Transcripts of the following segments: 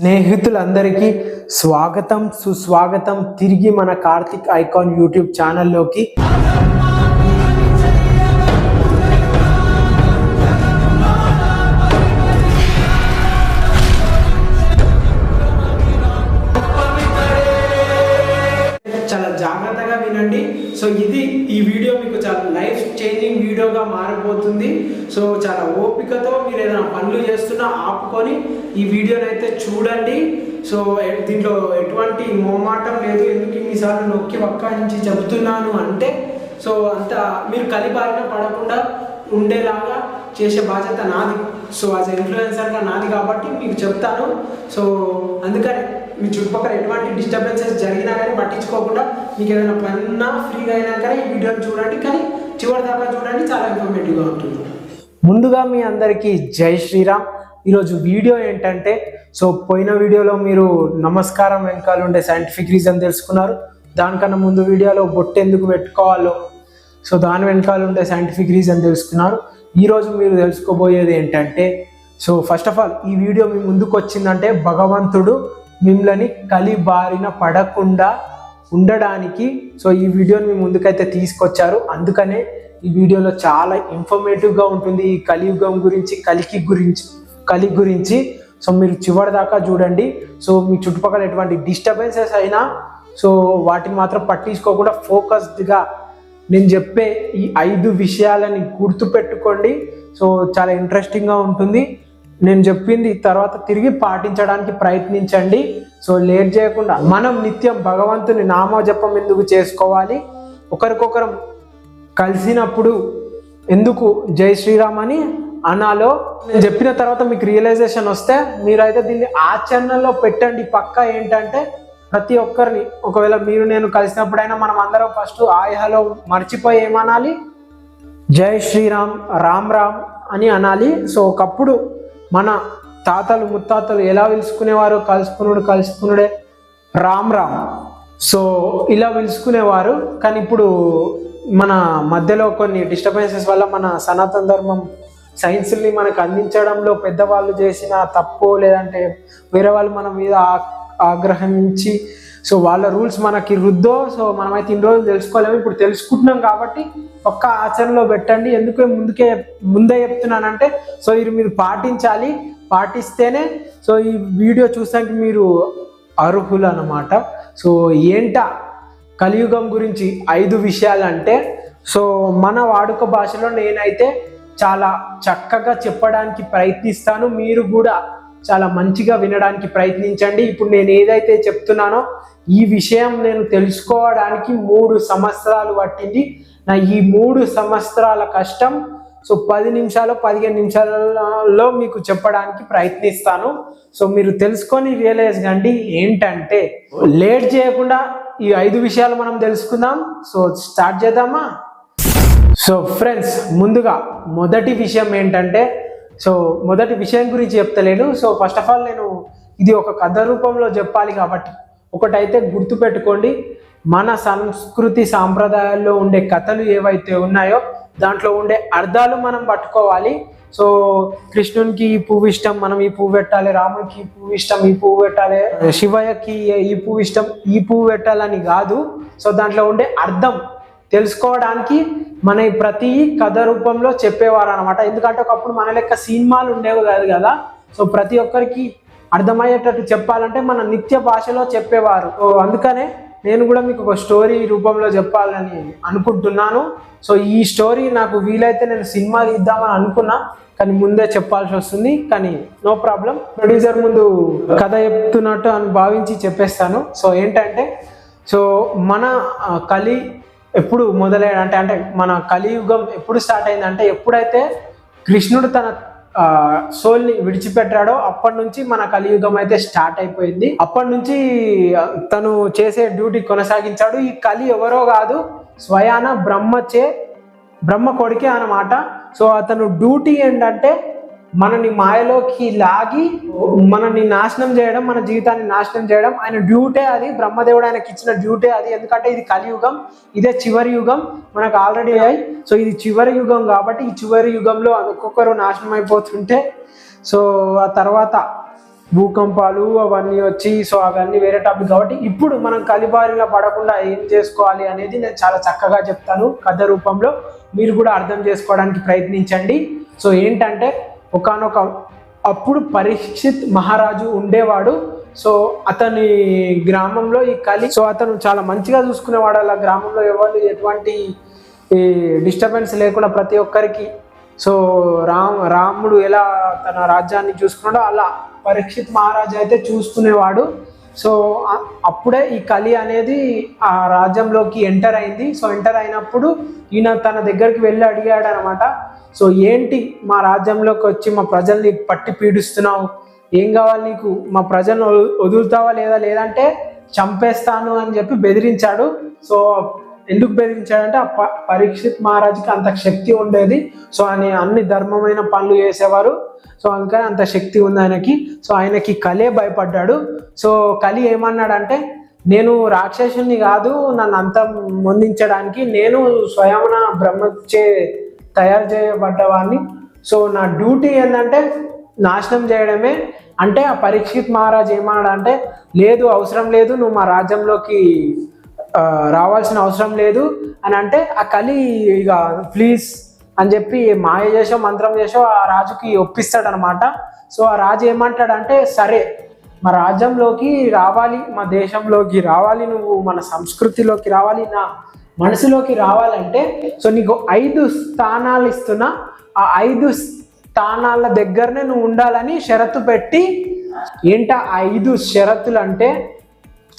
స్నేహితులందరికీ స్వాగతం సుస్వాగతం. తిరిగి మన కార్తిక్ ఐకాన్ యూట్యూబ్ ఛానల్లోకి సో ఇది ఈ వీడియో మీకు చాలా లైఫ్ చేంజింగ్ వీడియోగా మారిపోతుంది సో చాలా ఓపికతో మీరు ఏదైనా పనులు చేస్తున్నా ఆపుకొని ఈ వీడియోని అయితే చూడండి. సో దీంట్లో ఎటువంటి మోమాటం లేదు. ఎందుకు ఇన్నిసార్లు నొక్కి వక్కాయించి చెబుతున్నాను అంటే సో అంత మీరు కలిబారిన పడకుండా ఉండేలాగా చేసే బాధ్యత నాది. సో యాజ్ ఇన్ఫ్లుయెన్సర్గా నాది కాబట్టి మీకు చెప్తాను. సో అందుకని మీ చుట్టుపక్కల ఎటువంటి డిస్టర్బెన్సెస్ జరిగినా కానీ పట్టించుకోకుండా మీకు ఏదైనా పని ఉన్నా ఫ్రీగా అయినా కానీ ఈ వీడియోని చూడండి. కానీ చివరి దాకా చూడండి చాలా ఇన్ఫర్మేటివ్గా ఉంటుంది. ముందుగా మీ అందరికీ జై శ్రీరామ్. ఈరోజు వీడియో ఏంటంటే సో పోయిన వీడియోలో మీరు నమస్కారం వెనకాల ఉండే సైంటిఫిక్ రీజన్ తెలుసుకున్నారు. దానికన్నా ముందు వీడియోలో బొట్టు ఎందుకు పెట్టుకోవాలో సో దాని వెనకాల ఉండే సైంటిఫిక్ రీజన్ తెలుసుకున్నారు. ఈరోజు మీరు తెలుసుకోబోయేది ఏంటంటే సో ఫస్ట్ ఆఫ్ ఆల్ ఈ వీడియో మీ ముందుకు వచ్చిందంటే భగవంతుడు మిమ్మల్ని కలి బారిన పడకుండా ఉండడానికి. సో ఈ వీడియోని మీ ముందుకైతే తీసుకొచ్చారు. అందుకనే ఈ వీడియోలో చాలా ఇన్ఫర్మేటివ్గా ఉంటుంది ఈ కలియుగం గురించి కలికి గురించి కలి గురించి. సో మీరు చివరి దాకా చూడండి. సో మీ చుట్టుపక్కల ఎటువంటి డిస్టర్బెన్సెస్ అయినా సో వాటిని మాత్రం పట్టించుకోకుండా ఫోకస్డ్గా నేను చెప్పే ఈ ఐదు విషయాలని గుర్తుపెట్టుకోండి. సో చాలా ఇంట్రెస్టింగ్గా ఉంటుంది. నేను చెప్పింది తర్వాత తిరిగి పాటించడానికి ప్రయత్నించండి. సో లేట్ చేయకుండా మనం నిత్యం భగవంతుని నామజపం ఎందుకు చేసుకోవాలి? ఒకరికొకరం కలిసినప్పుడు ఎందుకు జై శ్రీరామ్ అని అనాలో? నేను చెప్పిన తర్వాత మీకు రియలైజేషన్ వస్తే మీరైతే దీన్ని ఆచరణలో పెట్టండి. పక్క ఏంటంటే ప్రతి ఒక్కరిని ఒకవేళ మీరు నేను కలిసినప్పుడైనా మనం అందరం ఫస్ట్ ఆయాలో హలో మర్చిపోయి ఏమనాలి? జై శ్రీరామ్ రామ్ రామ్ అని అనాలి. సో ఒకప్పుడు మన తాతలు ముత్తాతలు ఎలా పిలుచుకునేవారో కలుసుకునుడు కలుసుకునుడే. రామ్ రామ్. సో ఇలా పిలుచుకునేవారు. కానీ ఇప్పుడు మన మధ్యలో కొన్ని డిస్టర్బెన్సెస్ వల్ల మన సనాతన ధర్మం సైన్స్ని మనకు అందించడంలో పెద్దవాళ్ళు చేసిన తప్పు లేదంటే వేరే వాళ్ళు మన మీద ఆ- ఆగ్రహించి సో వాళ్ళ రూల్స్ మనకి రుద్దో సో మనమైతే ఇన్ని రోజులు తెలుసుకోలేము. ఇప్పుడు తెలుసుకుంటున్నాం కాబట్టి ఒక్క ఆచరణలో పెట్టండి. ఎందుకు ముందుకే ముందే చెప్తున్నానంటే సో ఇది మీరు పాటించాలి. పాటిస్తేనే సో ఈ వీడియో చూసాక మీరు అర్హులు అన్నమాట సో ఏంట? కలియుగం గురించి ఐదు విషయాలు అంటే సో మన వాడుక భాషలో నేనైతే చాలా చక్కగా చెప్పడానికి ప్రయత్నిస్తాను. మీరు కూడా చాలా మంచిగా వినడానికి ప్రయత్నించండి. ఇప్పుడు నేను ఏదైతే చెప్తున్నానో ఈ విషయం నేను తెలుసుకోవడానికి మూడు సంవత్సరాలు పట్టింది. నా ఈ మూడు సంవత్సరాల కష్టం సో పది నిమిషాలు పదిహేను నిమిషాలలో మీకు చెప్పడానికి ప్రయత్నిస్తాను. సో మీరు తెలుసుకొని రియలైజ్ కండి ఏంటంటే లేట్ చేయకుండా ఈ ఐదు విషయాలు మనం తెలుసుకుందాం. సో స్టార్ట్ చేద్దామా? సో ఫ్రెండ్స్ ముందుగా మొదటి విషయం ఏంటంటే సో మొదటి విషయం గురించి చెప్తలేను. సో ఫస్ట్ ఆఫ్ ఆల్ నేను ఇది ఒక కథ రూపంలో చెప్పాలి కాబట్టి ఒకటైతే గుర్తుపెట్టుకోండి. మన సంస్కృతి సాంప్రదాయాల్లో ఉండే కథలు ఏవైతే ఉన్నాయో దాంట్లో ఉండే అర్థాలు మనం పట్టుకోవాలి. సో కృష్ణునికి ఈ పువ్వు ఇష్టం మనం ఈ పువ్వు పెట్టాలి రాముడికి ఈ పువ్వు ఇష్టం ఈ పువ్వు పెట్టాలి శివయ్యకి ఈ పువ్వు ఇష్టం ఈ పువ్వు పెట్టాలని కాదు. సో దాంట్లో ఉండే అర్థం తెలుసుకోవడానికి మన ప్రతి కథ రూపంలో చెప్పేవారు అనమాట ఎందుకంటే ఒకప్పుడు మన లెక్క సినిమాలు ఉండేవి కాదు కదా. సో ప్రతి ఒక్కరికి అర్థమయ్యేటట్టు చెప్పాలంటే మన నిత్య భాషలో చెప్పేవారు. అందుకనే నేను కూడా మీకు ఒక స్టోరీ రూపంలో చెప్పాలని అనుకుంటున్నాను. సో ఈ స్టోరీ నాకు వీలైతే నేను సినిమా తీద్దామని అనుకున్నా కానీ ముందే చెప్పాల్సి వస్తుంది. కానీ నో ప్రాబ్లం ప్రొడ్యూసర్ ముందు కథ చెప్తున్నట్టు అని భావించి చెప్పేస్తాను. సో ఏంటంటే సో మన కలి ఎప్పుడు మొదలైన అంటే అంటే మన కలియుగం ఎప్పుడు స్టార్ట్ అయిందంటే ఎప్పుడైతే కృష్ణుడు తన సోల్ని విడిచిపెట్టాడో అప్పటి నుంచి మన కలియుగం అయితే స్టార్ట్ అయిపోయింది. అప్పటి నుంచి తను చేసే డ్యూటీ కొనసాగించాడు. ఈ కలి ఎవరో కాదు స్వయాన బ్రహ్మచే బ్రహ్మ కొడుకే అన్నమాట. సో అతను డ్యూటీ ఏంటంటే మనని మాయలోకి లాగి మనని నాశనం చేయడం మన జీవితాన్ని నాశనం చేయడం ఆయన డ్యూటే అది బ్రహ్మదేవుడు ఆయనకి ఇచ్చిన డ్యూటే అది. ఎందుకంటే ఇది కలియుగం ఇదే చివరి యుగం మనకు ఆల్రెడీ అయ్యి సో ఇది చివరి యుగం కాబట్టి ఈ చివరి యుగంలో ఒక్కొక్కరు నాశనం అయిపోతుంటే సో ఆ తర్వాత భూకంపాలు అవన్నీ వచ్చి సో అవన్నీ వేరే టాపిక్ కాబట్టి ఇప్పుడు మనం కలిబారిలో పడకుండా ఏం చేసుకోవాలి అనేది నేను చాలా చక్కగా చెప్తాను కథ రూపంలో. మీరు కూడా అర్థం చేసుకోవడానికి ప్రయత్నించండి. సో ఏంటంటే ఒకానొక అప్పుడు పరీక్షిత్ మహారాజు ఉండేవాడు. సో అతని గ్రామంలో ఈ కలి సో అతను చాలా మంచిగా చూసుకునేవాడు. అలా గ్రామంలో ఎవరు ఎటువంటి డిస్టర్బెన్స్ లేకుండా ప్రతి ఒక్కరికి సో రామ్ రాముడు ఎలా తన రాజ్యాన్ని చూసుకున్నాడో అలా పరీక్షిత్ మహారాజు అయితే చూసుకునేవాడు. సో అప్పుడే ఈ కలి అనేది ఆ రాజ్యంలోకి ఎంటర్ అయింది. సో ఎంటర్ అయినప్పుడు ఈయన తన దగ్గరికి వెళ్ళి అడిగాడు అనమాట సో ఏంటి మా రాజ్యంలోకి వచ్చి మా ప్రజల్ని పట్టి పీడిస్తున్నావు? ఏం కావాలి నీకు? మా ప్రజలను వదులుతావా లేదా? లేదంటే చంపేస్తాను అని చెప్పి బెదిరించాడు. సో ఎందుకు బెదిరించాడంటే ఆ ప- పరీక్షిత్ మహారాజుకి అంత శక్తి ఉండేది. సో ఆయన అన్ని ధర్మమైన పనులు చేసేవారు. సో అందుకని అంత శక్తి ఉంది ఆయనకి. సో ఆయనకి కలే భయపడ్డాడు. సో కలి ఏమన్నాడంటే నేను రాక్షసుని కాదు నన్ను అంత మొందించడానికి నేను స్వయమున బ్రహ్మచే తయారు చేయబడ్డవాడిని సో నా డ్యూటీ ఏంటంటే నాశనం చేయడమే. అంటే ఆ పరీక్షిత్ మహారాజ్ ఏమన్నాడంటే లేదు అవసరం లేదు నువ్వు మా రాజ్యంలోకి రావాల్సిన అవసరం లేదు. అని అంటే ఆ కలి ఇక ప్లీజ్ అని చెప్పి మాయ చేసో మంత్రం చేసో ఆ రాజుకి ఒప్పిస్తాడనమాట. సో ఆ రాజు ఏమంటాడంటే సరే మా రాజ్యంలోకి రావాలి మా దేశంలోకి రావాలి నువ్వు మన సంస్కృతిలోకి రావాలి నా మనసులోకి రావాలంటే సో నీకు ఐదు స్థానాలు ఇస్తున్నా. ఆ ఐదు స్థానాల దగ్గరనే నువ్వు ఉండాలని షరతు పెట్టి ఏంట ఐదు షరతులు అంటే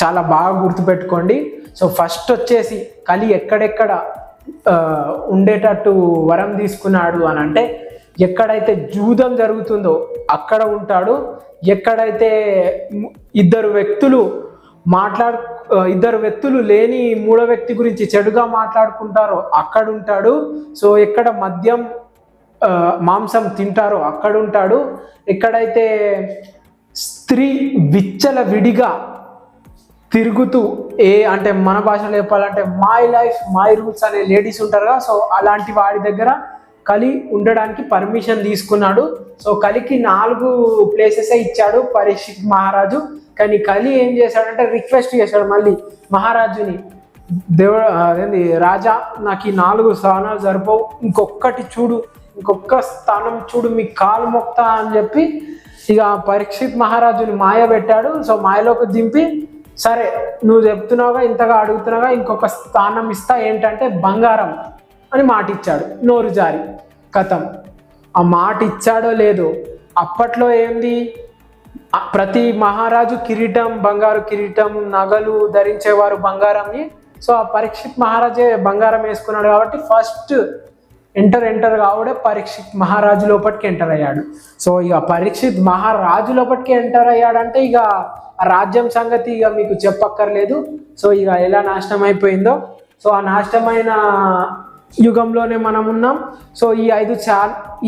చాలా బాగా గుర్తుపెట్టుకోండి. సో ఫస్ట్ వచ్చేసి కలి ఎక్కడెక్కడ ఉండేటట్టు వరం తీసుకున్నాడు అని అంటే ఎక్కడైతే జూదం జరుగుతుందో అక్కడ ఉంటాడు. ఎక్కడైతే ఇద్దరు వ్యక్తులు మాట్లాడు ఇద్దరు వ్యక్తులు లేని మూడో వ్యక్తి గురించి చెడుగా మాట్లాడుకుంటారో అక్కడ ఉంటాడు. సో ఎక్కడ మద్యం మాంసం తింటారో అక్కడ ఉంటాడు. ఎక్కడైతే స్త్రీ విచ్చల విడిగా తిరుగుతూ ఏ అంటే మన భాషలో చెప్పాలంటే మై లైఫ్ మై రూల్స్ అనే లేడీస్ ఉంటారు కదా. సో అలాంటి వాడి దగ్గర కలి ఉండడానికి పర్మిషన్ తీసుకున్నాడు. సో కలికి నాలుగు ప్లేసెస్ ఇచ్చాడు పరీక్షిత్ మహారాజు. కానీ కలి ఏం చేశాడంటే రిక్వెస్ట్ చేశాడు మళ్ళీ మహారాజుని. దేవుడు అదేంది రాజా నాకు ఈ నాలుగు స్థానాలు సరిపోవు. ఇంకొక్కటి చూడు ఇంకొక స్థానం చూడు మీ కాలు మొక్తా అని చెప్పి ఇక పరీక్షిత్ మహారాజుని మాయ పెట్టాడు. సో మాయలోకి దింపి సరే నువ్వు చెప్తున్నావుగా ఇంతగా అడుగుతున్నావుగా ఇంకొక స్థానం ఇస్తా ఏంటంటే బంగారం అని మాట ఇచ్చాడు నోరు జారి. కథం. ఆ మాట ఇచ్చాడో లేదో అప్పట్లో ఏంది? ప్రతి మహారాజు కిరీటం బంగారు కిరీటం నగలు ధరించేవారు బంగారంని. సో ఆ పరీక్షిత్ మహారాజే బంగారం వేసుకున్నాడు కాబట్టి ఫస్ట్ ఎంటర్ ఎంటర్ కావడే పరీక్షిత్ మహారాజు లోపలికి ఎంటర్ అయ్యాడు. సో ఇక పరీక్షిత్ మహారాజు లోపలికి ఎంటర్ అయ్యాడంటే ఇక రాజ్యం సంగతి ఇక మీకు చెప్పక్కర్లేదు. సో ఇక ఎలా నాశనం అయిపోయిందో. సో ఆ నాశనమైన యుగంలోనే మనం ఉన్నాం. సో ఈ ఐదు చా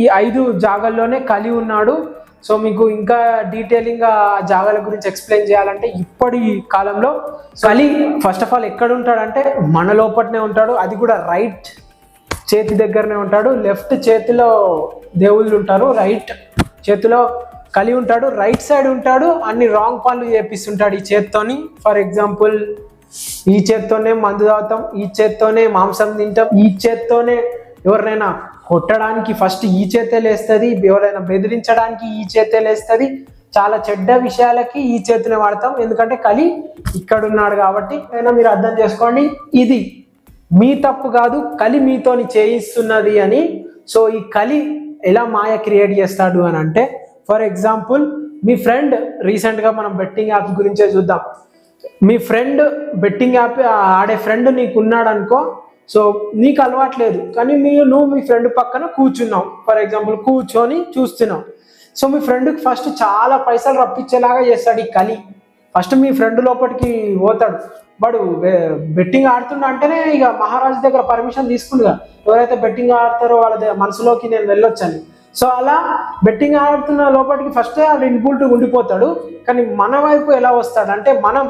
ఈ ఐదు జాగల్లోనే కలి ఉన్నాడు. సో మీకు ఇంకా డీటెయిలింగ్ జాగాల గురించి ఎక్స్ప్లెయిన్ చేయాలంటే ఇప్పటి కాలంలో. కలి ఫస్ట్ ఆఫ్ ఆల్ ఎక్కడ ఉంటాడంటే మన లోపలనే ఉంటాడు. అది కూడా రైట్ చేతి దగ్గరనే ఉంటాడు లెఫ్ట్ చేతిలో దేవుళ్ళు ఉంటారు రైట్ చేతిలో కలి ఉంటాడు రైట్ సైడ్ ఉంటాడు అన్ని రాంగ్ పనులు చేపిస్తుంటాడు ఈ చేత్తోని. ఫర్ ఎగ్జాంపుల్ ఈ చేత్తోనే మందు తాగుతాం ఈ చేత్తోనే మాంసం తింటాం ఈ చేత్తోనే ఎవరినైనా కొట్టడానికి ఫస్ట్ ఈ చేతే లేస్తుంది ఎవరైనా బెదిరించడానికి ఈ చేతే లేస్తుంది. చాలా చెడ్డ విషయాలకి ఈ చేతిని వాడతాం ఎందుకంటే కలి ఇక్కడ ఉన్నాడు కాబట్టి అయినా మీరు అర్థం చేసుకోండి ఇది మీ తప్పు కాదు కలి మీతోని చేయిస్తున్నది అని. సో ఈ కలి ఎలా మాయ క్రియేట్ చేస్తాడు అని అంటే ఫర్ ఎగ్జాంపుల్ మీ ఫ్రెండ్ రీసెంట్గా మనం బెట్టింగ్ యాప్స్ గురించే చూద్దాం. మీ ఫ్రెండ్ బెట్టింగ్ యాప్ ఆడే ఫ్రెండ్ నీకు ఉన్నాడు అనుకో సో నీకు అలవాట్లేదు. కానీ మీరు నువ్వు మీ ఫ్రెండ్ పక్కన కూర్చున్నావు. ఫర్ ఎగ్జాంపుల్ కూర్చొని చూస్తున్నావు. సో మీ ఫ్రెండ్కి ఫస్ట్ చాలా పైసలు రప్పించేలాగా చేస్తాడు ఈ కలి. ఫస్ట్ మీ ఫ్రెండ్ లోపలికి పోతాడు. వాడు బెట్టింగ్ ఆడుతుండ అంటేనే ఇక మహారాజు దగ్గర పర్మిషన్ తీసుకుందిగా ఎవరైతే బెట్టింగ్ ఆడతారో వాళ్ళ దగ్గర మనసులోకి నేను వెళ్ళొచ్చని. సో అలా బెట్టింగ్ ఆడుతున్న లోపలికి ఫస్టే ఆడు ఇన్పుల్ట్ ఉండిపోతాడు. కానీ మన వైపు ఎలా వస్తాడు? అంటే మనం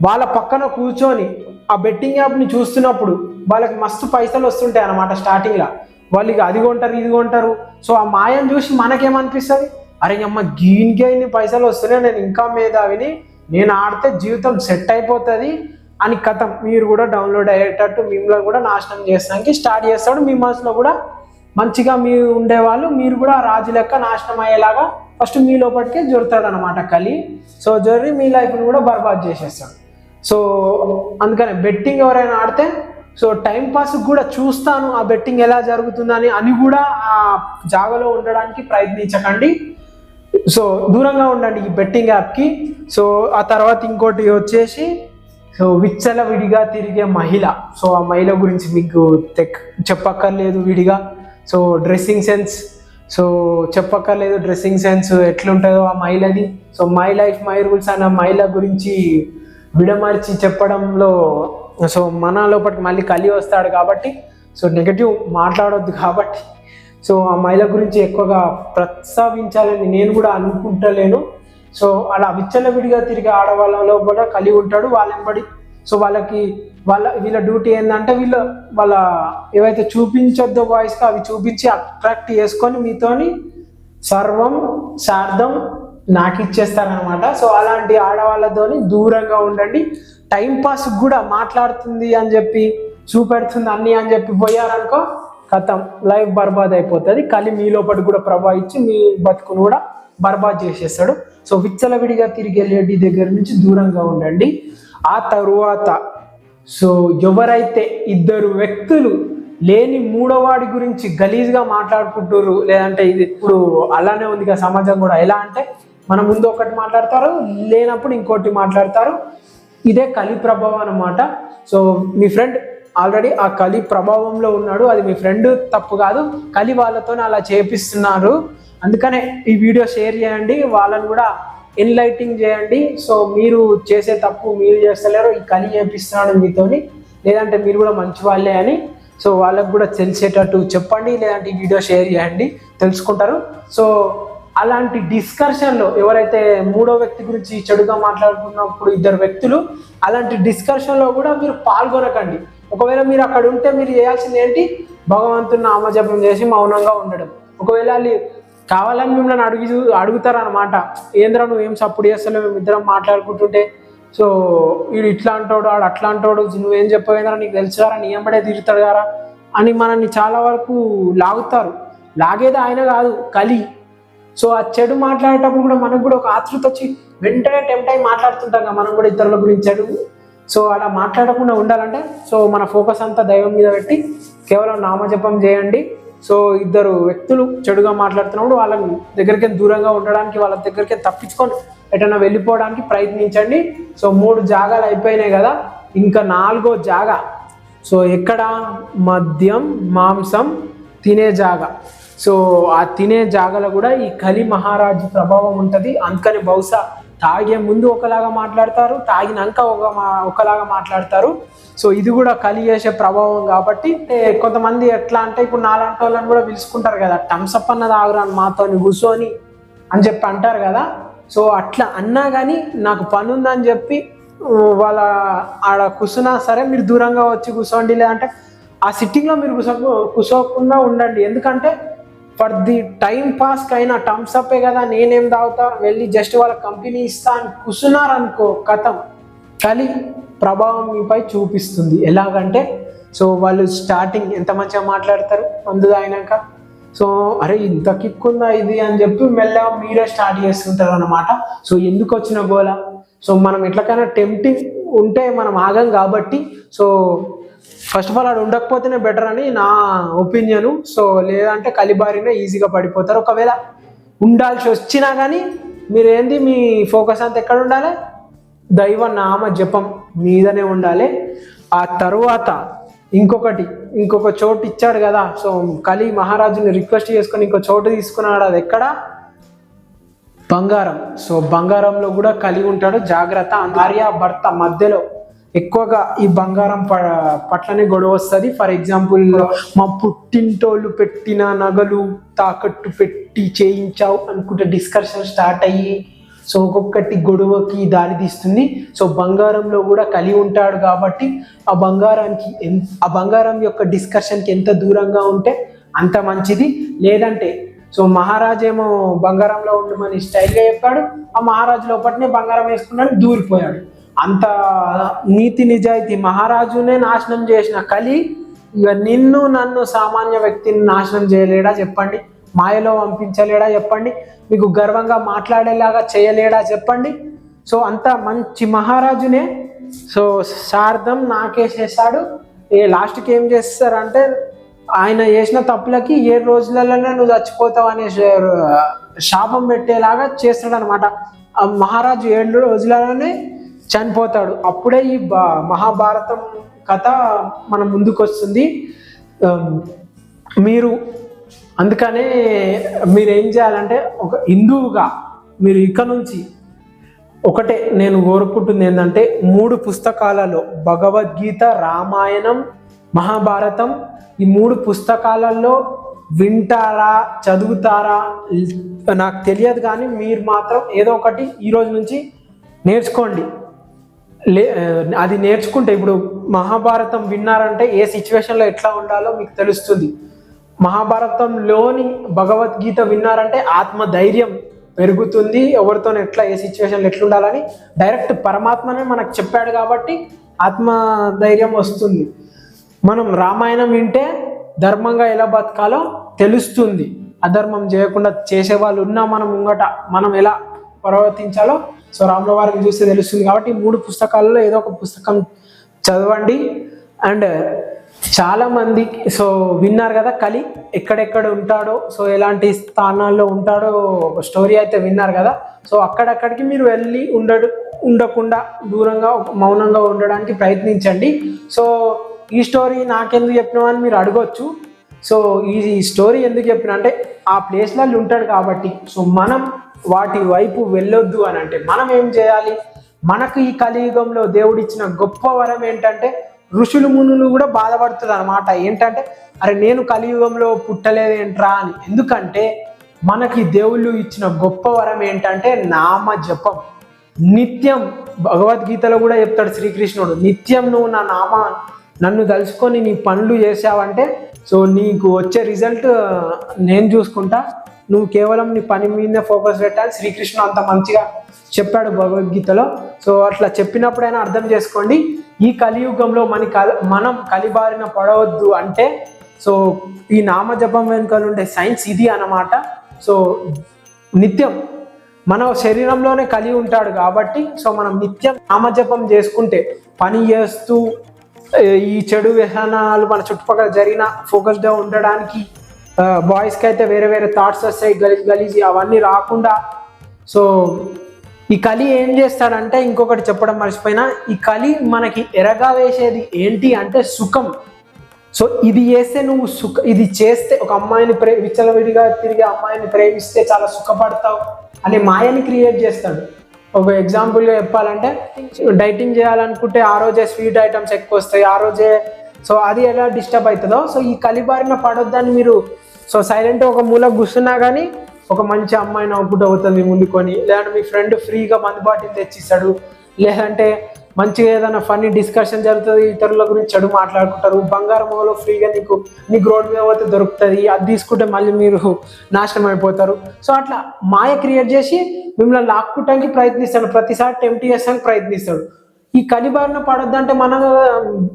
వాళ్ళ పక్కన కూర్చొని ఆ బెట్టింగ్ యాప్ని చూస్తున్నప్పుడు వాళ్ళకి మస్తు పైసలు వస్తుంటాయి అన్నమాట స్టార్టింగ్లో వాళ్ళు ఇక అది కొంటారు ఇది కొంటారు. సో ఆ మాయం చూసి మనకేమనిపిస్తుంది? అరే అమ్మ గీన్కే ఇన్ని పైసలు వస్తున్నాయి నేను ఇంకా మేధావిని నేను ఆడితే జీవితం సెట్ అయిపోతుంది అని కథం మీరు కూడా డౌన్లోడ్ అయ్యేటట్టు మిమ్మల్ని కూడా నాశనం చేసడానికి స్టార్ట్ చేస్తాడు. మీ మనసులో కూడా మంచిగా మీరు ఉండేవాళ్ళు మీరు కూడా రాజు లెక్క నాశనం అయ్యేలాగా ఫస్ట్ మీ లోపలికే జొరుతాడు అనమాట కలి. సో జొర్రి మీ లైఫ్ని కూడా బర్బాద్ చేసేస్తాడు. సో అందుకనే బెట్టింగ్ ఎవరైనా ఆడితే సో టైం పాస్ కూడా చూస్తాను ఆ బెట్టింగ్ ఎలా జరుగుతుందని అని కూడా ఆ జాగలో ఉండడానికి ప్రయత్నించకండి. సో దూరంగా ఉండండి ఈ బెట్టింగ్ యాప్కి. సో ఆ తర్వాత ఇంకోటి వచ్చేసి సో విచ్చల విడిగా తిరిగే మహిళ. సో ఆ మహిళ గురించి మీకు తెక్ చెప్పక్కర్లేదు విడిగా. సో డ్రెస్సింగ్ సెన్స్ సో చెప్పక్కర్లేదు డ్రెస్సింగ్ సెన్స్ ఎట్లుంటుందో ఆ మహిళది. So my life my rules అన్న మహిళ గురించి విడమర్చి చెప్పడంలో సో మన లోపలికి మళ్ళీ కలి వస్తాడు కాబట్టి సో నెగటివ్ మాట్లాడొద్దు కాబట్టి సో ఆ మహిళ గురించి ఎక్కువగా ప్రస్తావించాలని నేను కూడా అనుకుంటలేను. సో అలా విచ్చలవిడిగా తిరిగే ఆడవాళ్ళలో కూడా కలిగి ఉంటాడు వాళ్ళెంబడి. సో వాళ్ళకి వాళ్ళ వీళ్ళ డ్యూటీ ఏంటంటే వీళ్ళ వాళ్ళ ఏవైతే చూపించొద్దో వాయిస్గా అవి చూపించి అట్రాక్ట్ చేసుకొని మీతోని సర్వం శార్థం నాకు ఇచ్చేస్తారనమాట సో అలాంటి ఆడవాళ్ళతోని దూరంగా ఉండండి. టైం పాస్ కూడా మాట్లాడుతుంది అని చెప్పి చూపెడుతుంది అన్నీ అని చెప్పి పోయారనుకో కథం లైఫ్ బర్బాద్ అయిపోతుంది. కలి మీ లోపల కూడా ప్రభావించి మీ బతుకును కూడా బర్బాద్ చేసేస్తాడు. సో విచ్చలవిడిగా తిరిగి లేడీ దగ్గర నుంచి దూరంగా ఉండండి. ఆ తరువాత సో ఎవరైతే ఇద్దరు వ్యక్తులు లేని మూడోవాడి గురించి గలీజ్గా మాట్లాడుకుంటారు లేదంటే ఇది ఇప్పుడు అలానే ఉంది కదా సమాజం కూడా. ఎలా అంటే మన ముందు ఒకటి మాట్లాడతారు లేనప్పుడు ఇంకోటి మాట్లాడతారు. ఇదే కలి ప్రభావం అనమాట సో మీ ఫ్రెండ్ ఆల్రెడీ ఆ కలి ప్రభావంలో ఉన్నాడు. అది మీ ఫ్రెండ్ తప్పు కాదు. కలి వాళ్ళతో అలా చేపిస్తున్నారు. అందుకనే ఈ వీడియో షేర్ చేయండి. వాళ్ళని కూడా ఎన్లైటింగ్ చేయండి. సో మీరు చేసే తప్పు మీరు చేస్తలేరు. ఈ కలి చేపిస్తున్నాడు మీతోని. లేదంటే మీరు కూడా మంచి వాళ్ళే అని. సో వాళ్ళకు కూడా తెలిసేటట్టు చెప్పండి. లేదంటే ఈ వీడియో షేర్ చేయండి. తెలుసుకుంటారు. సో అలాంటి డిస్కషన్లో ఎవరైతే మూడో వ్యక్తి గురించి చెడుగా మాట్లాడుకున్నప్పుడు ఇద్దరు వ్యక్తులు అలాంటి డిస్కషన్లో కూడా మీరు పాల్గొనకండి. ఒకవేళ మీరు అక్కడ ఉంటే మీరు చేయాల్సింది ఏంటి? భగవంతుని నామజపం చేసి మౌనంగా ఉండడం. ఒకవేళ వాళ్ళు కావాలని మిమ్మల్ని అడిగి అడుగుతారనమాట ఏంద్రా నువ్వు ఏం సప్పుడు చేస్తలేవు మేము ఇద్దరం మాట్లాడుకుంటుంటే. సో వీడు ఇట్లా అంటాడు వాడు అట్లా అంటాడు నువ్వేం చెప్పవేంద్రా నీకు తెలుసుగారా నీ ఎంబడే తిరుగుతాడు గారా అని మనల్ని చాలా వరకు లాగుతారు. లాగేది ఆయన కాదు కలి. సో ఆ చెడు మాట్లాడేటప్పుడు కూడా మనకు కూడా ఒక ఆతృత వచ్చి వెంటనే టెంప్ట్ అయి మాట్లాడుతుంటాం మనం కూడా ఇతరుల గురించి చెడు సో అలా మాట్లాడకుండా ఉండాలంటే సో మన ఫోకస్ అంతా దైవం మీద పెట్టి కేవలం నామజపం చేయండి. సో ఇద్దరు వ్యక్తులు చెడుగా మాట్లాడుతున్నప్పుడు వాళ్ళ దగ్గరికి దూరంగా ఉండడానికి వాళ్ళ దగ్గరికి తప్పించుకొని ఎటైనా వెళ్ళిపోవడానికి ప్రయత్నించండి. సో మూడు జాగాలు అయిపోయినాయి కదా ఇంకా నాలుగో జాగా. సో ఎక్కడ? మద్యం మాంసం తినే జాగా. సో ఆ తినే జాగలో కూడా ఈ కలి మహారాజు ప్రభావం ఉంటుంది. అందుకని బహుశా తాగే ముందు ఒకలాగా మాట్లాడతారు తాగినాక ఒక మా- ఒకలాగా మాట్లాడతారు. సో ఇది కూడా కలి చేసే ప్రభావం కాబట్టి కొంతమంది ఎట్లా అంటే ఇప్పుడు నాలాంటి వాళ్ళని కూడా పిలుచుకుంటారు కదా టమ్సప్ అన్న తాగురాను మాతోని కూర్చొని అని చెప్పి అంటారు కదా. సో అట్లా అన్నా కానీ నాకు పని ఉందని చెప్పి వాళ్ళ ఆడ కూర్చున్నా సరే మీరు దూరంగా వచ్చి కూర్చోండి లేదంటే ఆ సిట్టింగ్లో మీరు కూర్చో కూర్చోకుండా ఉండండి. ఎందుకంటే ఫర్ ది టైం పాస్ అయినా టమ్స్ అప్పే కదా నేనేం తాగుతా వెళ్ళి జస్ట్ వాళ్ళ కంపెనీ ఇస్తా అని కూర్చున్నారనుకో కథం. కలి ప్రభావం మీపై చూపిస్తుంది. ఎలాగంటే సో వాళ్ళు స్టార్టింగ్ ఎంత మంచిగా మాట్లాడతారు? మందు తాగినాక. సో అరే ఇంత కిక్కుందా ఇది అని చెప్పి మెల్లగా మీరే స్టార్ట్ చేస్తుంటారు అనమాట సో ఎందుకు వచ్చిన గోల? సో మనం ఎట్లకైనా టెంప్టింగ్ ఉంటే మనం ఆగం కాబట్టి సో ఫస్ట్ ఆఫ్ ఆల్ ఆడు ఉండకపోతేనే బెటర్ అని నా ఒపీనియన్ సో లేదంటే కలిబారినే ఈజీగా పడిపోతారు. ఒకవేళ ఉండాల్సి వచ్చినా కానీ మీరు ఏంది మీ ఫోకస్ అంతా ఎక్కడ ఉండాలి? దైవ నామ జపం మీదనే ఉండాలి. ఆ తరువాత ఇంకొకటి ఇంకొక చోటు ఇచ్చాడు కదా. సో కలి మహారాజుని రిక్వెస్ట్ చేసుకొని ఇంకో చోటు తీసుకున్నాడు. అది ఎక్కడ? బంగారం. సో బంగారంలో కూడా కలిగి ఉంటాడు. జాగ్రత్త. భార్య భర్త మధ్యలో. ఎక్కువగా ఈ బంగారం ప పట్లనే గొడవ వస్తుంది. ఫర్ ఎగ్జాంపుల్ మా పుట్టింటోళ్ళు పెట్టిన నగలు తాకట్టు పెట్టి చేయించావు అనుకుంటే డిస్కషన్ స్టార్ట్ అయ్యి సో ఒక్కొక్కటి గొడవకి దారి తీస్తుంది. సో బంగారంలో కూడా కలిగి ఉంటాడు కాబట్టి ఆ బంగారానికి ఆ బంగారం యొక్క డిస్కషన్కి ఎంత దూరంగా ఉంటే అంత మంచిది. లేదంటే సో మహారాజేమో బంగారంలో ఉండమని స్టైల్గా చెప్పాడు. ఆ మహారాజు లోపలనే బంగారం వేసుకున్నాడు దూరిపోయాడు. అంత నీతి నిజాయితీ మహారాజునే నాశనం చేసిన కలి ఇక నిన్ను నన్ను సామాన్య వ్యక్తిని నాశనం చేయలేడా చెప్పండి? మాయలో పంపించలేడా చెప్పండి? మీకు గర్వంగా మాట్లాడేలాగా చేయలేడా చెప్పండి? సో అంత మంచి మహారాజునే సో శార్థం నాకేసేసాడు ఏ లాస్ట్కి ఏం చేస్తారంటే ఆయన చేసిన తప్పులకి ఏ రోజులలోనే నువ్వు చచ్చిపోతావు అనే శాపం పెట్టేలాగా చేస్తాడనమాట మహారాజు ఏడు రోజులలోనే చనిపోతాడు. అప్పుడే ఈ మహాభారతం కథ మన ముందుకు వస్తుంది మీరు అందుకనే మీరు ఏం చేయాలంటే ఒక హిందువుగా మీరు ఇక నుంచి ఒకటే నేను కోరుకుంటుంది ఏంటంటే మూడు పుస్తకాలలో భగవద్గీత రామాయణం మహాభారతం ఈ మూడు పుస్తకాలలో వింటారా చదువుతారా నాకు తెలియదు కానీ మీరు మాత్రం ఏదో ఒకటి ఈరోజు నుంచి నేర్చుకోండి. లే అది నేర్చుకుంటే ఇప్పుడు మహాభారతం విన్నారంటే ఏ సిచ్యువేషన్లో ఎట్లా ఉండాలో మీకు తెలుస్తుంది. మహాభారతంలోని భగవద్గీత విన్నారంటే ఆత్మ ధైర్యం పెరుగుతుంది ఎవరితో ఎట్లా ఏ సిచ్యువేషన్లో ఎట్లా ఉండాలని డైరెక్ట్ పరమాత్మనే మనకు చెప్పాడు కాబట్టి ఆత్మ ధైర్యం వస్తుంది. మనం రామాయణం వింటే ధర్మంగా ఎలా బతకాలో తెలుస్తుంది. అధర్మం చేయకుండా చేసే వాళ్ళు ఉన్నా మనం ముంగట మనం ఎలా ప్రవర్తించాలో సో రాముల వారికి చూస్తే తెలుస్తుంది కాబట్టి మూడు పుస్తకాలలో ఏదో ఒక పుస్తకం చదవండి. అండ్ చాలా మంది సో విన్నారు కదా కలి ఎక్కడెక్కడ ఉంటాడో సో ఎలాంటి స్థానాల్లో ఉంటాడో ఒక స్టోరీ అయితే విన్నారు కదా. సో అక్కడక్కడికి మీరు వెళ్ళి ఉండడు ఉండకుండా దూరంగా మౌనంగా ఉండడానికి ప్రయత్నించండి. సో ఈ స్టోరీ నాకెందుకు చెప్పినావు అని మీరు అడగొచ్చు. సో ఈ స్టోరీ ఎందుకు చెప్పిన అంటే ఆ ప్లేస్లలో ఉంటాడు కాబట్టి. సో మనం వాటి వైపు వెళ్ళొద్దు అని అంటే మనం ఏం చేయాలి? మనకు ఈ కలియుగంలో దేవుడిచ్చిన గొప్ప వరం ఏంటంటే ఋషులు మునులు కూడా బాధపడుతుంది అనమాట ఏంటంటే అరే నేను కలియుగంలో పుట్టలేదేంట్రా అని. ఎందుకంటే మనకి దేవుళ్ళు ఇచ్చిన గొప్ప వరం ఏంటంటే నామ జపం. నిత్యం భగవద్గీతలో కూడా చెప్తాడు శ్రీకృష్ణుడు నిత్యం నువ్వు నా నామ నన్ను తలుచుకొని నీ పనులు చేసావంటే సో నీకు వచ్చే రిజల్ట్ నేను చూసుకుంటా నువ్వు కేవలం నీ పని మీదనే ఫోకస్ పెట్టాలి. శ్రీకృష్ణ అంత మంచిగా చెప్పాడు భగవద్గీతలో. సో అట్లా చెప్పినప్పుడైనా అర్థం చేసుకోండి. ఈ కలియుగంలో మన కల మనం కలిబారిన పడవద్దు అంటే సో ఈ నామజపం వెనుకలు ఉండే సైన్స్ ఇది అన్నమాట. సో నిత్యం మన శరీరంలోనే కలిగి ఉంటాడు కాబట్టి సో మనం నిత్యం నామజపం చేసుకుంటే పని చేస్తూ ఈ చెడు వ్యసనాలు మన చుట్టుపక్కల జరిగిన ఫోకస్డ్గా ఉండడానికి బాయ్స్కి అయితే వేరే వేరే థాట్స్ వస్తాయి గలీజ్ గలీజ్ అవన్నీ రాకుండా. సో ఈ కలి ఏం చేస్తాడంటే ఇంకొకటి చెప్పడం మర్చిపోయినా ఈ కలి మనకి ఎరగా వేసేది ఏంటి అంటే సుఖం. సో ఇది చేస్తే నువ్వు సుఖ ఇది చేస్తే ఒక అమ్మాయిని ప్రే విచ్చలవిడిగా తిరిగి అమ్మాయిని ప్రేమిస్తే చాలా సుఖపడతావు అనే మాయని క్రియేట్ చేస్తాడు. ఒక ఎగ్జాంపుల్గా చెప్పాలంటే డైటింగ్ చేయాలనుకుంటే ఆ రోజే స్వీట్ ఐటమ్స్ ఎక్కువ వస్తాయి ఆ రోజే సో అది ఎలా డిస్టర్బ్ అవుతుందో? సో ఈ కలిబారిన పడొద్దని మీరు సో సైలెంట్ ఒక మూల కూర్చున్నా కానీ ఒక మంచి అమ్మాయిని అవుట్పుట్ అవుతుంది ముందుకొని లేదంటే మీ ఫ్రెండ్ ఫ్రీగా మందు తెచ్చిస్తాడు లేదంటే మంచిగా ఏదైనా ఫన్నీ డిస్కషన్ జరుగుతుంది ఇతరుల గురించి చెడు మాట్లాడుకుంటారు బంగారం మొగలో ఫ్రీగా నీకు నీకు రోడ్ మీద పోతే దొరుకుతుంది అది తీసుకుంటే మళ్ళీ మీరు నాశనం అయిపోతారు. సో అట్లా మాయ క్రియేట్ చేసి మిమ్మల్ని లాక్కుంటానికి ప్రయత్నిస్తాడు ప్రతిసారి టెంప్ట్ చేస్తానికి ప్రయత్నిస్తాడు. ఈ కలిబారిన పడొద్దంటే మన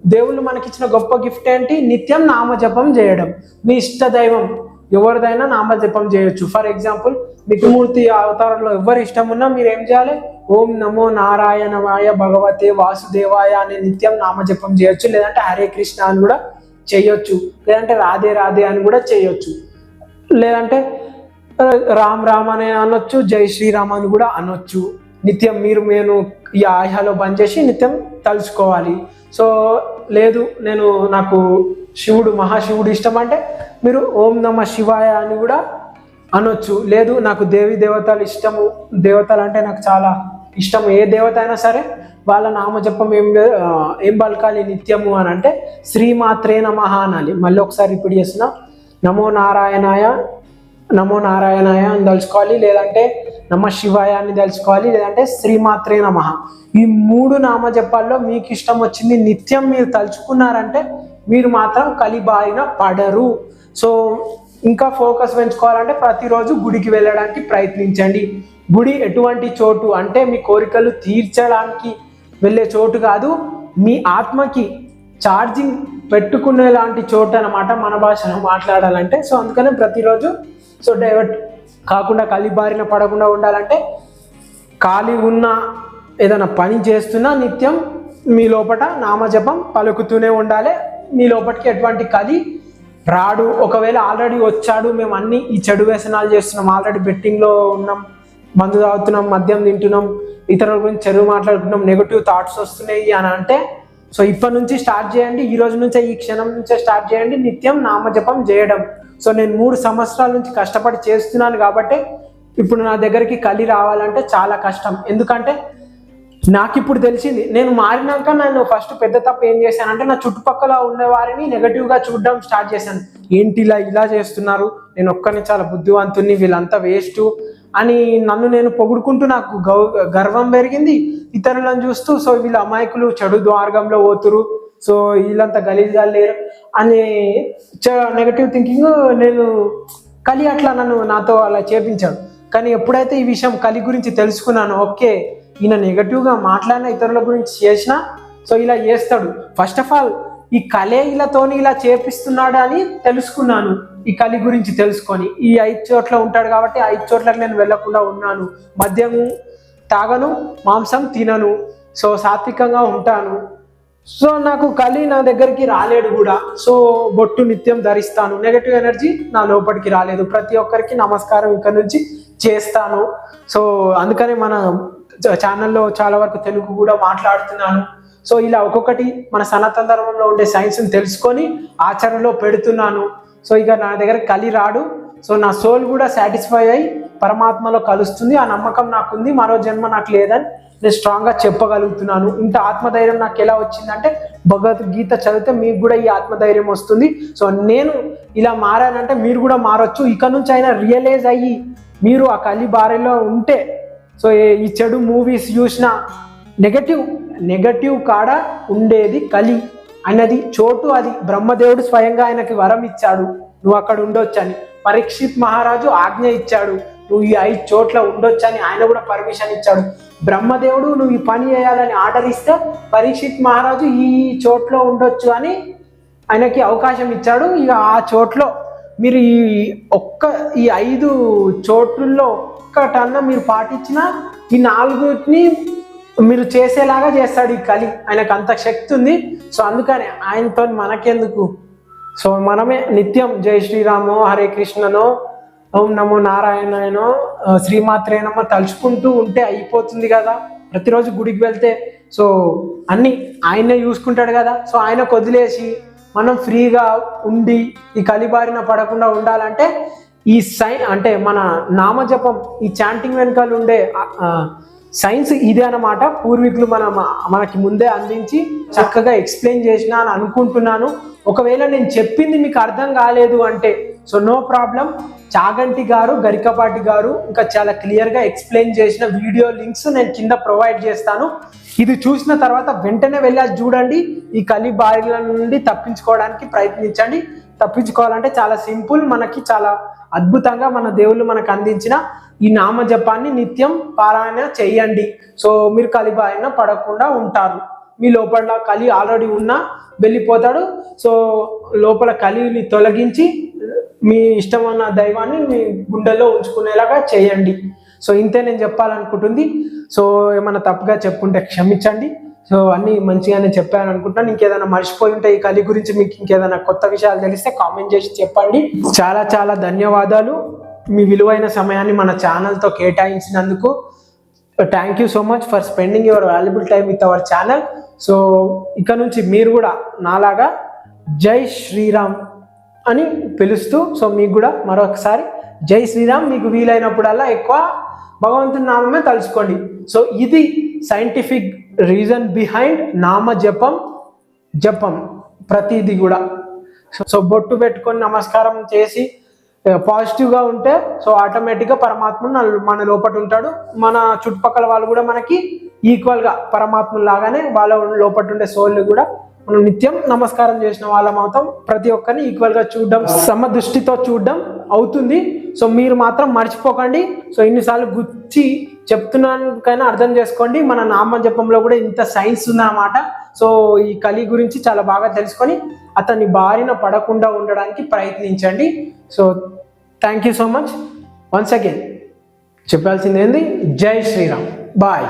దేవుళ్ళు మనకిచ్చిన గొప్ప గిఫ్ట్ ఏంటి? నిత్యం నామజపం చేయడం. మీ ఇష్ట దైవం ఎవరిదైనా నామజపం చేయొచ్చు. ఫర్ ఎగ్జాంపుల్ విష్ణుమూర్తి అవతారంలో ఎవరు ఇష్టం ఉన్నా మీరు ఏం చేయాలి? ఓం నమో నారాయణమాయ భగవతే వాసుదేవాయ అనే నిత్యం నామజపం చేయొచ్చు. లేదంటే హరే కృష్ణ అని కూడా చేయొచ్చు. లేదంటే రాధే రాధే అని కూడా చేయొచ్చు. లేదంటే రామ్ రామ్ అని అనొచ్చు జై శ్రీరామ్ అని కూడా అనొచ్చు. నిత్యం మీరు నేను ఈ ఆయాలో బంద్ చేసి నిత్యం తలుచుకోవాలి. సో లేదు నేను నాకు శివుడు మహాశివుడు ఇష్టం అంటే మీరు ఓం నమ శివాయ అని కూడా అనొచ్చు. లేదు నాకు దేవి దేవతలు ఇష్టము. దేవతలు అంటే నాకు చాలా ఇష్టం. ఏ దేవత అయినా సరే వాళ్ళ నామజపం ఏం ఏం పలకాలి నిత్యము అని అంటే శ్రీమాత్రే నమ అనాలి. మళ్ళీ ఒకసారి ఇప్పుడు చేసిన నమో నారాయణాయ నమో నారాయణాయ అని తలుచుకోవాలి. లేదంటే నమ శివాయ అని లేదంటే శ్రీమాత్రే నమ. ఈ మూడు నామజపాల్లో మీకు ఇష్టం వచ్చింది నిత్యం మీరు తలుచుకున్నారంటే మీరు మాత్రం కలిబారిన పడరు. సో ఇంకా ఫోకస్ పెంచుకోవాలంటే ప్రతిరోజు గుడికి వెళ్ళడానికి ప్రయత్నించండి. గుడి ఎటువంటి చోటు? అంటే మీ కోరికలు తీర్చడానికి వెళ్ళే చోటు కాదు మీ ఆత్మకి ఛార్జింగ్ పెట్టుకునే లాంటి చోటు అనమాట మన భాషలో మాట్లాడాలంటే. సో అందుకనే ప్రతిరోజు సో డైవర్ట్ కాకుండా కలిబారిన పడకుండా ఉండాలంటే ఖాళీ ఉన్న ఏదైనా పని చేస్తున్నా నిత్యం మీ లోపట నామజపం పలుకుతూనే ఉండాలి. మీ లోపటికి ఎటువంటి కలి రాడు. ఒకవేళ ఆల్రెడీ వచ్చాడు మేము అన్ని ఈ చెడు వ్యసనాలు చేస్తున్నాం. ఆల్రెడీ బెట్టింగ్లో ఉన్నాం మందు తాగుతున్నాం మద్యం తింటున్నాం ఇతరుల గురించి చెరువు మాట్లాడుకుంటున్నాం నెగటివ్ థాట్స్ వస్తున్నాయి అని అంటే సో ఇప్పటి నుంచి స్టార్ట్ చేయండి. ఈ రోజు నుంచే ఈ క్షణం నుంచే స్టార్ట్ చేయండి. నిత్యం నామజపం చేయడం. సో నేను మూడు సంవత్సరాల నుంచి కష్టపడి చేస్తున్నాను కాబట్టి ఇప్పుడు నా దగ్గరికి కలి రావాలంటే చాలా కష్టం. ఎందుకంటే నాకు ఇప్పుడు తెలిసింది నేను మారినాక నేను ఫస్ట్ పెద్ద తప్పు ఏం చేశానంటే నా చుట్టుపక్కల ఉన్న వారిని చూడడం స్టార్ట్ చేశాను. ఏంటి ఇలా ఇలా చేస్తున్నారు? నేను ఒక్కని చాలా బుద్ధివంతుని వీళ్ళంతా వేస్ట్ అని నన్ను నేను పొగుడుకుంటూ నాకు గౌ గర్వం పెరిగింది. ఇతరులను చూస్తూ సో వీళ్ళ అమాయకులు చెడు ద్వార్గంలో పోతురు. సో వీళ్ళంతా గలీజ్గా లేరు. అని నెగటివ్ థింకింగ్ నేను కలి అట్లా నన్ను నాతో అలా చేపించాడు. కానీ ఎప్పుడైతే ఈ విషయం కలి గురించి తెలుసుకున్నాను ఓకే ఈయన నెగటివ్గా మాట్లాడిన ఇతరుల గురించి చేసిన సో ఇలా చేస్తాడు. ఫస్ట్ ఆఫ్ ఆల్ ఈ కలే ఇలాతోని ఇలా చేపిస్తున్నాడు అని తెలుసుకున్నాను ఈ కలి గురించి తెలుసుకొని. ఈ ఐదు చోట్ల ఉంటాడు కాబట్టి ఐదు చోట్లకు నేను వెళ్ళకుండా ఉన్నాను. మద్యం తాగను మాంసం తినను సో సాత్వికంగా ఉంటాను. సో నాకు కలి నా దగ్గరికి రాలేడు కూడా. సో బొట్టు నిత్యం ధరిస్తాను. నెగటివ్ ఎనర్జీ నా లోపలికి రాలేదు. ప్రతి ఒక్కరికి నమస్కారం ఇక్కడ నుంచి చేస్తాను. సో అందుకనే మన ఛానల్లో చాలా వరకు తెలుగు కూడా మాట్లాడుతున్నాను. సో ఇలా ఒక్కొక్కటి మన సనాతన ధర్మంలో ఉండే సైన్స్ని తెలుసుకొని ఆచరణలో పెడుతున్నాను. సో ఇక నా దగ్గర కలి రాడు. సో నా సోల్ కూడా సాటిస్ఫై అయి పరమాత్మలో కలుస్తుంది. ఆ నమ్మకం నాకుంది. మరో జన్మ నాకు లేదని నేను స్ట్రాంగ్గా చెప్పగలుగుతున్నాను. ఇంత ఆత్మధైర్యం నాకు ఎలా వచ్చిందంటే భగవద్గీత చదివితే మీకు కూడా ఈ ఆత్మధైర్యం వస్తుంది. సో నేను ఇలా మారానంటే మీరు కూడా మారొచ్చు. ఇక నుంచి అయినా రియలైజ్ అయ్యి మీరు ఆ కలి బారిలో ఉంటే సో ఈ చెడు మూవీస్ చూసిన నెగటివ్ నెగటివ్ కాడ ఉండేది కలి. అన్నది చోటు అది. బ్రహ్మదేవుడు స్వయంగా ఆయనకి వరం ఇచ్చాడు. నువ్వు అక్కడ ఉండొచ్చని. పరీక్షిత్ మహారాజు ఆజ్ఞ ఇచ్చాడు. నువ్వు ఈ ఐదు చోట్ల ఉండొచ్చని ఆయన కూడా పర్మిషన్ ఇచ్చాడు. బ్రహ్మదేవుడు నువ్వు ఈ పని చేయాలని ఆర్డర్ ఇస్తే పరీక్షిత్ మహారాజు ఈ చోట్లో ఉండొచ్చు అని ఆయనకి అవకాశం ఇచ్చాడు. ఇక ఆ చోట్లో మీరు ఈ ఒక్క ఈ ఐదు చోట్లలో ఒక్కటన్నా మీరు పాటించిన ఈ నాలుగుని మీరు చేసేలాగా చేస్తాడు ఈ కలి. ఆయనకు అంత శక్తి ఉంది. సో అందుకని ఆయనతో మనకెందుకు? సో మనమే నిత్యం జై శ్రీరామో హరే కృష్ణనో ఓం నమో నారాయణనో శ్రీమాత్రే శ్రీమాత్రేనమో తలుచుకుంటూ ఉంటే అయిపోతుంది కదా. ప్రతిరోజు గుడికి వెళ్తే సో అన్ని ఆయనే చూసుకుంటాడు కదా. సో ఆయన వదిలేసి మనం ఫ్రీగా ఉండి ఈ కలిబారిన పడకుండా ఉండాలంటే ఈ సై అంటే మన నామజపం ఈ చాంటింగ్ వెనకాల ఉండే సైన్స్ ఇదే అన్నమాట. పూర్వీకులు మన మనకి ముందే అందించి చక్కగా ఎక్స్ప్లెయిన్ చేసిన అని అనుకుంటున్నాను. ఒకవేళ నేను చెప్పింది మీకు అర్థం కాలేదు అంటే సో నో ప్రాబ్లం చాగంటి గారు గరికపాటి గారు ఇంకా చాలా క్లియర్గా ఎక్స్ప్లెయిన్ చేసిన వీడియో లింక్స్ నేను కింద ప్రొవైడ్ చేస్తాను. ఇది చూసిన తర్వాత వెంటనే వెళ్ళి చూడండి. ఈ కలి బారిల నుండి తప్పించుకోవడానికి ప్రయత్నించండి. తప్పించుకోవాలంటే చాలా సింపుల్ మనకి చాలా అద్భుతంగా మన దేవుళ్ళు మనకు అందించిన ఈ నామ జపాన్ని నిత్యం పారాయణ చేయండి. సో మీరు కలి బారిన పడకుండా ఉంటారు. మీ లోపల కలి ఆల్రెడీ ఉన్నా వెళ్ళిపోతాడు. సో లోపల కలిని తొలగించి మీ ఇష్టమైన దైవాన్ని మీ గుండెల్లో ఉంచుకునేలాగా చేయండి. సో ఇంతే నేను చెప్పాలనుకుంటుంది. సో ఏమైనా తప్పుగా చెప్పుంటే క్షమించండి. సో అన్ని మంచిగానే చెప్పాను అనుకుంటున్నాను ఇంకేదైనా మర్చిపోయి ఉంటే ఈ కలి గురించి మీకు ఇంకేదైనా కొత్త విషయాలు తెలిస్తే కామెంట్ చేసి చెప్పండి. చాలా చాలా ధన్యవాదాలు. మీ విలువైన సమయాన్ని మన ఛానల్తో కేటాయించినందుకు. Thank you so much for spending your valuable time with our channel so ఇక నుంచి మీరు కూడా నాలాగా జై శ్రీరామ్. అని పిలుస్తూ సో మీకు కూడా మరొకసారి జై శ్రీరామ్ మీకు వీలైనప్పుడల్లా ఎక్కువ భగవంతుని నామమే తలుచుకోండి. సో ఇది సైంటిఫిక్ రీజన్ బిహైండ్ నామ జపం జపం ప్రతిదీ కూడా. సో- సో బొట్టు పెట్టుకొని నమస్కారం చేసి పాజిటివ్గా ఉంటే సో ఆటోమేటిక్గా పరమాత్మ మన- లోపల ఉంటాడు. మన చుట్టుపక్కల వాళ్ళు కూడా మనకి ఈక్వల్గా పరమాత్మ లాగానే వాళ్ళ లోపల ఉండే సోల్ని కూడా మనం నిత్యం నమస్కారం చేసిన వాళ్ళం అవుతాం ప్రతి ఒక్కరిని ఈక్వల్గా చూడడం సమ దృష్టితో చూడడం అవుతుంది. సో మీరు మాత్రం మర్చిపోకండి. సో ఇన్నిసార్లు గుచ్చి చెప్తున్నానికైనా అర్థం చేసుకోండి. మన నామ జపంలో కూడా ఇంత సైన్స్ ఉందన్నమాట. సో ఈ కలి గురించి చాలా బాగా తెలుసుకొని అతన్ని బారిన పడకుండా ఉండడానికి ప్రయత్నించండి. So thank you so much once again చెప్పాల్సింది ఏంది? జై శ్రీరామ్. బాయ్